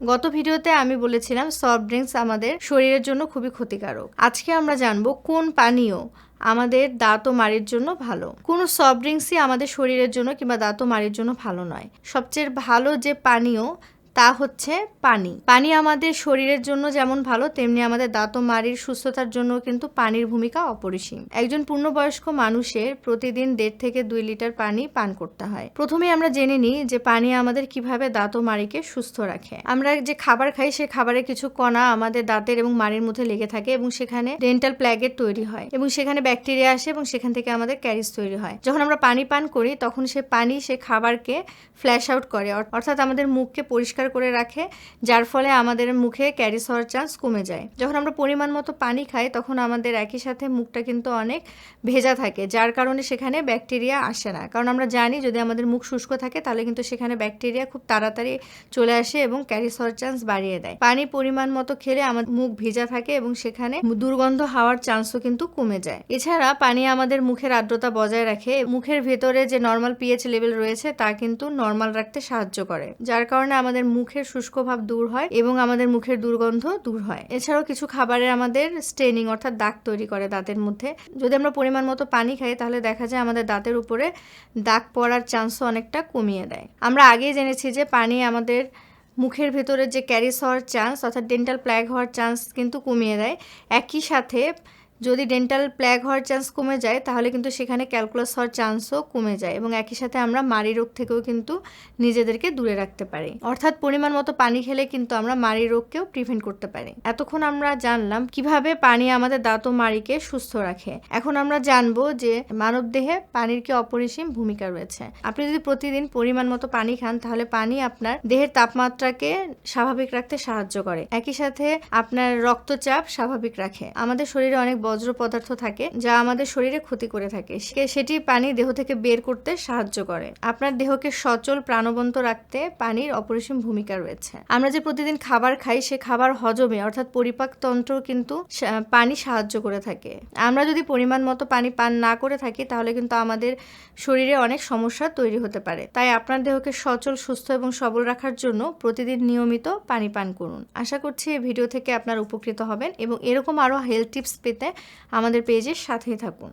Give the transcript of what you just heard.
গত ভিডিওতে আমি বলেছিলাম সফট ড্রিঙ্কস আমাদের শরীরের জন্য খুবই ক্ষতিকারক। আজকে আমরা জানব কোন পানীয় আমাদের দাঁত ও মাড়ির জন্য ভালো। কোনো সফট ড্রিঙ্কসই আমাদের শরীরের জন্য কিংবা দাঁত ও মাড়ির জন্য ভালো নয়। সবচেয়ে ভালো যে পানীয় তা হচ্ছে পানি। পানি আমাদের শরীরের জন্য যেমন ভালো, তেমনি আমাদের দাঁত ও মাড়ির সুস্থতার জন্য কিন্তু পানির ভূমিকা অপরিসীম। একজন পূর্ণবয়স্ক মানুষের প্রতিদিন দেড় থেকে দুই লিটার পানি পান করতে হয়। প্রথমে আমরা জেনে নিই যে পানি আমাদের কীভাবে দাঁত ও মাড়িকে সুস্থ রাখে। আমরা যে খাবার খাই, সে খাবারের কিছু কণা আমাদের দাঁতের এবং মাড়ির মধ্যে লেগে থাকে এবং সেখানে ডেন্টাল প্ল্যাগের তৈরি হয় এবং সেখানে ব্যাকটেরিয়া আসে এবং সেখান থেকে আমাদের ক্যারিস তৈরি হয়। যখন আমরা পানি পান করি, তখন সে পানি সে খাবারকে ফ্ল্যাশ আউট করে, অর্থাৎ আমাদের মুখকে পরিষ্কার করে রাখে, যার ফলে আমাদের মুখে ক্যারিস হওয়ার চান্স কমে যায়। যখন আমরা পরিমাণ মতো পানি খাই, তখন আমাদের একই সাথে মুখটা কিন্তু অনেক ভেজা থাকে, যার কারণে সেখানে ব্যাকটেরিয়া আসে না। কারণ আমরা জানি যদি আমাদের মুখ শুষ্ক থাকে, তাহলে কিন্তু সেখানে ব্যাকটেরিয়া খুব তাড়াতাড়ি চলে আসে এবং ক্যারিস হওয়ার চান্স বাড়িয়ে দেয়। পানি পরিমাণ মতো খেলে আমাদের মুখ ভেজা থাকে এবং সেখানে দুর্গন্ধ হওয়ার চান্সও কিন্তু কমে যায়। এছাড়া পানি আমাদের মুখের আর্দ্রতা বজায় রাখে। মুখের ভেতরে যে নর্মাল পিএইচ লেভেল রয়েছে, তা কিন্তু নর্মাল রাখতে সাহায্য করে, যার কারণে আমাদের মুখের শুষ্ক ভাব দূর হয় এবং আমাদের মুখের দুর্গন্ধ দূর হয়। এছাড়াও কিছু খাবারের আমাদের স্টেনিং অর্থাৎ দাগ তৈরি করে দাঁতের মধ্যে। যদি আমরা পরিমাণ মতো পানি খাই, তাহলে দেখা যায় আমাদের দাঁতের উপরে দাগ পড়ার চান্সও অনেকটা কমিয়ে দেয়। আমরা আগেই জেনেছি যে পানি আমাদের মুখের ভেতরে যে ক্যারিস হওয়ার চান্স অর্থাৎ ডেন্টাল প্ল্যাগ হওয়ার চান্স কিন্তু কমিয়ে দেয়। একই সাথে যদি ডেন্টাল প্ল্যাগ হওয়ার চান্স কমে যায়, তাহলে কিন্তু সেখানে ক্যালকুলাস হওয়ার চান্সও কমে যায় এবং একই সাথে আমরা মাড়ি রোগ থেকেও কিন্তু নিজেদেরকে দূরে রাখতে পারি। অর্থাৎ পরিমাণ মতো পানি খেলে কিন্তু আমরা মাড়ি রোগকেও প্রিভেন্ট করতে পারি। এতক্ষণ আমরা জানলাম কীভাবে পানি আমাদের দাঁত ও মাড়িকে সুস্থ রাখে। এখন আমরা জানব যে মানব দেহে পানির কি অপরিসীম ভূমিকা রয়েছে। আপনি যদি প্রতিদিন পরিমাণ মতো পানি খান, তাহলে পানি আপনার দেহের তাপমাত্রাকে স্বাভাবিক রাখতে সাহায্য করে। একই সাথে আপনার রক্তচাপ স্বাভাবিক রাখে। আমাদের শরীরে অনেক বজ্র পদার্থ থাকে যা আমাদের শরীরে ক্ষতি করে থাকে। সেটি পানি দেহ থেকে বের করতে সাহায্য করে। আপনার দেহকে সচল, প্রাণবন্ত রাখতে পানির অপরিসীম ভূমিকা রয়েছে। আমরা যে প্রতিদিন খাবার খাই, সে খাবার হজমে, অর্থাৎ পরিপাক তন্ত্র কিন্তু পানি সাহায্য করে থাকে। আমরা যদি পরিমাণ মতো পানি পান না করে থাকি, তাহলে কিন্তু আমাদের শরীরে অনেক সমস্যা তৈরি হতে পারে। তাই আপনার দেহকে সচল, সুস্থ এবং সবল রাখার জন্য প্রতিদিন নিয়মিত পানি পান করুন। আশা করছি এই ভিডিও থেকে আপনার উপকৃত হবেন এবং এরকম আরও হেলথ টিপস পেতে আমাদের পেজের সাথেই থাকুন।